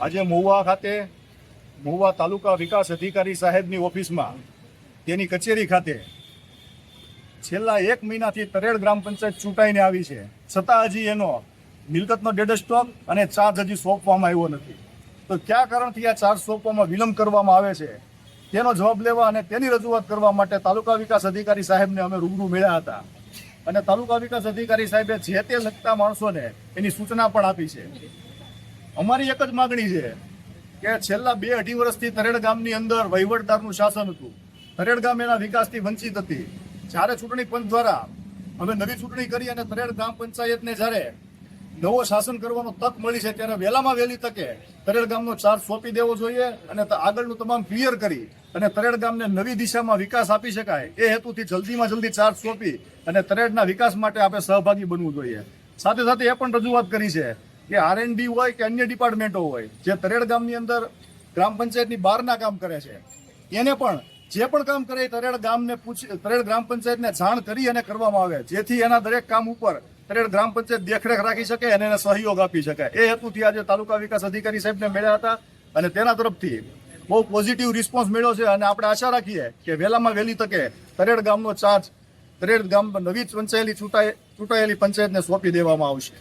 આજે મહુવા ખાતે મહુવા તાલુકા વિકાસ અધિકારી સાહેબની ઓફિસમાં, તેની કચેરી ખાતે છેલ્લા એક મહિનાથી તરેડ ગ્રામ પંચાયત ચૂંટાઈને આવી છે. છતાં હજી એનો મિલકતનો ડેડ સ્ટોક અને ચાર્જ હજી સોંપવામાં આવ્યો નથી. તો કયા કારણથી આ ચાર્જ સોંપવામાં વિલંબ કરવામાં આવે છે? તેનો જવાબ લેવા અને તેની રજૂઆત કરવા માટે તાલુકા વિકાસ અધિકારી સાહેબને અમે રૂબરૂ મળ્યા હતા. અને તાલુકા વિકાસ અધિકારી સાહેબે જે તે લગતા માણસોને એની સૂચના પણ આપી છે. અમારી એક જ માગણી છે કે છેલ્લા બે અઢી વર્ષથી તરેડ ગામની અંદર વહીવટદારનું શાસન હતું. તરેડ ગામ એના વિકાસથી વંચિત હતી. જ્યારે ચૂંટણી પંચ દ્વારા અમે નવી ચૂંટણી કરી અને તરેડ ગ્રામ પંચાયતને જ્યારે નવો શાસન કરવાનો તક મળી છે ત્યારે વહેલામાં વહેલી તકે તરેડ ગામનો ચાર્જ સોંપી દેવો જોઈએ અને આગળનું તમામ ક્લિયર કરી અને તરેડ ગામને નવી દિશામાં વિકાસ આપી શકાય એ હેતુથી જલ્દીમાં જલ્દી ચાર્જ સોંપી અને તરેડના વિકાસ માટે આપણે સહભાગી બનવું જોઈએ. સાથે સાથે એ પણ રજૂઆત કરી છે કે આર હોય કે અન્ય ડિપાર્ટમેન્ટો હોય, જે તરેડ ગામની અંદર ગ્રામ પંચાયતની બહારના કામ કરે છે, એને પણ જે પણ કામ કરે એ તરેડ ગામને પૂછ, તરેડ ગ્રામ પંચાયતને જાણ કરી અને કરવામાં આવે. જેથી એના દરેક કામ ઉપર તરેડ ગ્રામ પંચાયત દેખરેખ રાખી શકે અને એને સહયોગ આપી શકે. એ હેતુથી આજે તાલુકા વિકાસ અધિકારી સાહેબને મળ્યા હતા અને તેના તરફથી બહુ પોઝિટિવ રિસ્પોન્સ મળ્યો છે અને આપણે આશા રાખીએ કે વહેલામાં વહેલી તકે તરેડ ગામનો ચાર્જ તરેડ ગામ નવી ચૂંટાયેલી ચૂંટાયેલી પંચાયતને સોંપી દેવામાં આવશે.